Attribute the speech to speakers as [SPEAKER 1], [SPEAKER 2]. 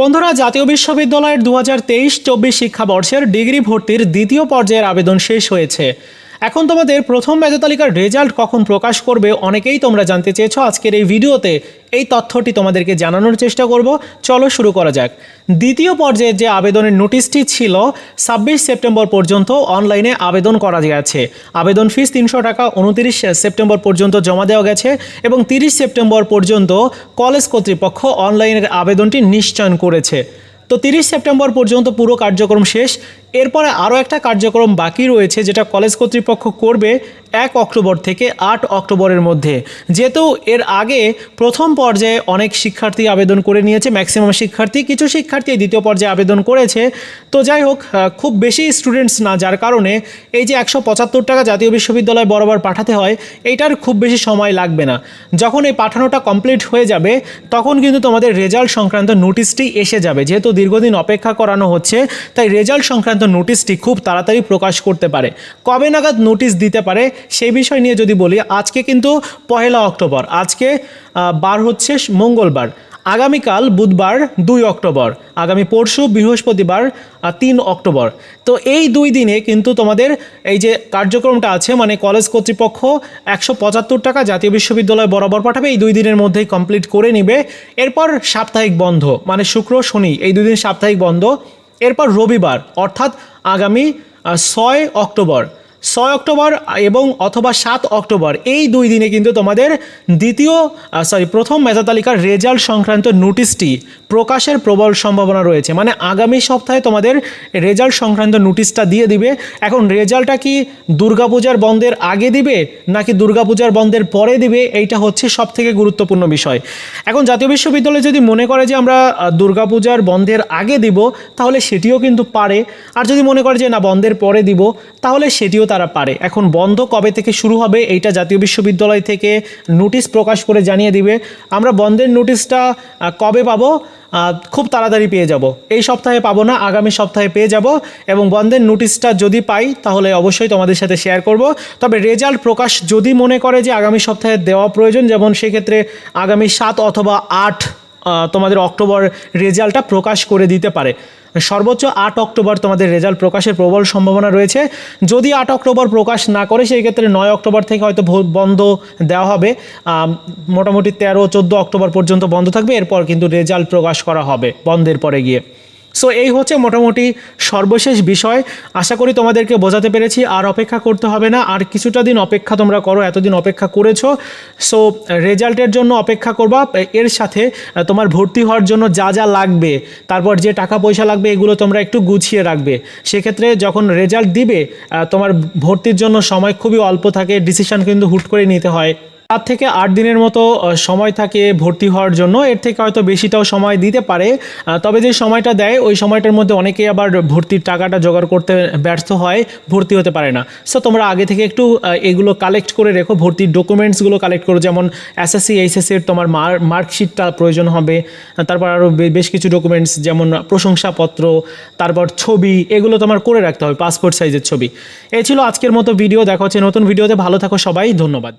[SPEAKER 1] বন্ধুরা, জাতীয় বিশ্ববিদ্যালয়ের দু হাজার তেইশ চব্বিশ শিক্ষাবর্ষের ডিগ্রি ভর্তির দ্বিতীয় পর্যায়ের আবেদন শেষ হয়েছে। এখন তোমাদের প্রথম মেধা তালিকার রেজাল্ট কখন প্রকাশ করবে অনেকেই তোমরা জানতে চেয়েছো আজকের এই ভিডিওতে। এই তথ্যটি তোমাদেরকে জানানোর চেষ্টা করব। চলো শুরু করা যাক। দ্বিতীয় পর্যায়ে যে আবেদনের নোটিশটি ছিল, ছাব্বিশ সেপ্টেম্বর পর্যন্ত অনলাইনে আবেদন করা গেছে। আবেদন ফিস তিনশো টাকা, উনতিরিশ সেপ্টেম্বর পর্যন্ত জমা দেওয়া গেছে এবং তিরিশ সেপ্টেম্বর পর্যন্ত কলেজ কর্তৃপক্ষ অনলাইনের আবেদনটি নিশ্চয়ন করেছে। তো তিরিশ সেপ্টেম্বর পর্যন্ত পুরো কার্যক্রম শেষ এরপরে আরও একটা কার্যক্রম বাকি রয়েছে যেটা কলেজ কর্তৃপক্ষ করবে এক অক্টোবর থেকে আট অক্টোবরের মধ্যে। যেহেতু এর আগে প্রথম পর্যায়ে অনেক শিক্ষার্থী আবেদন করে নিয়েছে, ম্যাক্সিমাম শিক্ষার্থী, কিছু শিক্ষার্থী দ্বিতীয় পর্যায়ে আবেদন করেছে। তো যাই হোক খুব বেশি স্টুডেন্টস না, যার কারণে এই যে একশো পঁচাত্তর টাকা জাতীয় বিশ্ববিদ্যালয় বরাবর পাঠাতে হয়, এইটার খুব বেশি সময় লাগবে না। যখন এই পাঠানোটা কমপ্লিট হয়ে যাবে, তখন কিন্তু তোমাদের রেজাল্ট সংক্রান্ত নোটিশটি এসে যাবে। যেহেতু দীর্ঘদিন অপেক্ষা করানো হচ্ছে, তাই রেজাল্ট সংক্রান্ত নোটিশটি খুব তাড়াতাড়ি প্রকাশ করতে পারে। কবে নাগাদ নোটিশ দিতে পারে, সেই বিষয় নিয়ে যদি বলি, আজকে কিন্তু পহেলা অক্টোবর। আজকে বার হচ্ছে মঙ্গলবার। আগামীকাল বুধবার দুই অক্টোবর। আগামী পরশু বৃহস্পতিবার তিন অক্টোবর। তো এই দুই দিনে কিন্তু তোমাদের এই যে কার্যক্রমটা আছে মানে কলেজ কর্তৃপক্ষ একশো পঁচাত্তর টাকা জাতীয় বিশ্ববিদ্যালয় বরাবর পাঠাবে, এই দুই দিনের মধ্যেই কমপ্লিট করে নিবে। এরপর সাপ্তাহিক বন্ধ মানে শুক্র, শনি, এই দুই দিন সাপ্তাহিক বন্ধ। এরপর রবিবার, অর্থাৎ আগামী ছয় অক্টোবর। ছয় অক্টোবর এবং অথবা সাত অক্টোবর, এই দুই দিনে কিন্তু তোমাদের দ্বিতীয় সরি প্রথম মেধা তালিকার রেজাল্ট সংক্রান্ত নোটিশটি প্রকাশের প্রবল সম্ভাবনা রয়েছে। মানে আগামী সপ্তাহে তোমাদের রেজাল্ট সংক্রান্ত নোটিশটা দিয়ে দিবে। এখন রেজাল্টটা কি দুর্গাপূজার বন্ধের আগে দিবে, নাকি দুর্গাপূজার বন্ধের পরে দিবে? এইটা হচ্ছে সব থেকে গুরুত্বপূর্ণ বিষয়। এখন জাতীয় বিশ্ববিদ্যালয় যদি মনে করে যে আমরা দুর্গাপূজার বন্ধের আগে দিব, তাহলে সেটিও কিন্তু পারে। আর যদি মনে করে যে না, বন্ধের পরে দিব, তাহলে সেটিও তারা পারে। এখন বন্ধ কবে থেকে শুরু হবে, এইটা জাতীয় বিশ্ববিদ্যালয় থেকে নোটিশ প্রকাশ করে জানিয়ে দিবে। আমরা বন্ধের নোটিশটা কবে পাবো? খুব তাড়াতাড়ি পেয়ে যাব। এই সপ্তাহে পাবো না, আগামী সপ্তাহে পেয়ে যাব এবং বন্ধের নোটিশটা যদি পাই, তাহলে অবশ্যই তোমাদের সাথে শেয়ার করব। তবে রেজাল্ট প্রকাশ যদি মনে করে যে আগামী সপ্তাহে দেওয়া প্রয়োজন, যেমন সেক্ষেত্রে আগামী সাত অথবা আট তোমাদের অক্টোবর রেজাল্টটা প্রকাশ করে দিতে পারে। সর্বোচ্চ আট অক্টোবর তোমাদের রেজাল্ট প্রকাশের প্রবল সম্ভাবনা রয়েছে। যদি আট অক্টোবর প্রকাশ না করে, সেই ক্ষেত্রে নয় অক্টোবর থেকে হয়তো বন্ধ দেওয়া হবে। মোটামুটি তেরো, চোদ্দ অক্টোবর পর্যন্ত বন্ধ থাকবে। এরপর কিন্তু রেজাল্ট প্রকাশ করা হবে বন্ধের পরে গিয়ে। সো এই হচ্ছে মোটামুটি সর্বশেষ বিষয়। আশা করি তোমাদেরকে বোঝাতে পেরেছি। আর অপেক্ষা করতে হবে না। আর কিছুটা দিন অপেক্ষা তোমরা করো, এতদিন অপেক্ষা করেছ। সো রেজাল্টের জন্য অপেক্ষা করবা। এর সাথে তোমার ভর্তি হওয়ার জন্য যা যা লাগবে, তারপর যে টাকা পয়সা লাগবে, এগুলো তোমরা একটু গুছিয়ে রাখবে। সেক্ষেত্রে যখন রেজাল্ট দিবে তোমার ভর্তির জন্য সময় খুবই অল্প থাকে। ডিসিশন কিন্তু হুট করে নিতে হয়। সাত থেকে আট দিনের মতো সময় থাকে ভর্তি হওয়ার জন্য। এর থেকে হয়তো বেশিটাও সময় দিতে পারে। তবে যে সময়টা দেয়, ওই সময়টার মধ্যে অনেকেই আবার ভর্তির টাকাটা জোগাড় করতে ব্যর্থ হয়, ভর্তি হতে পারে না। সো তোমরা আগে থেকে একটু এগুলো কালেক্ট করে রেখো। ভর্তির ডকুমেন্টসগুলো কালেক্ট করো। যেমন এসএসসি এইচএসসির তোমার মার মার্কশিটটা প্রয়োজন হবে। তারপর আরও বেশ কিছু ডকুমেন্টস যেমন প্রশংসাপত্র, তারপর ছবি, এগুলো তোমার করে রাখতে হবে পাসপোর্ট সাইজের ছবি। এই ছিল আজকের মতো ভিডিও দেখা হচ্ছে নতুন ভিডিওতে ভালো থাকো সবাই। ধন্যবাদ।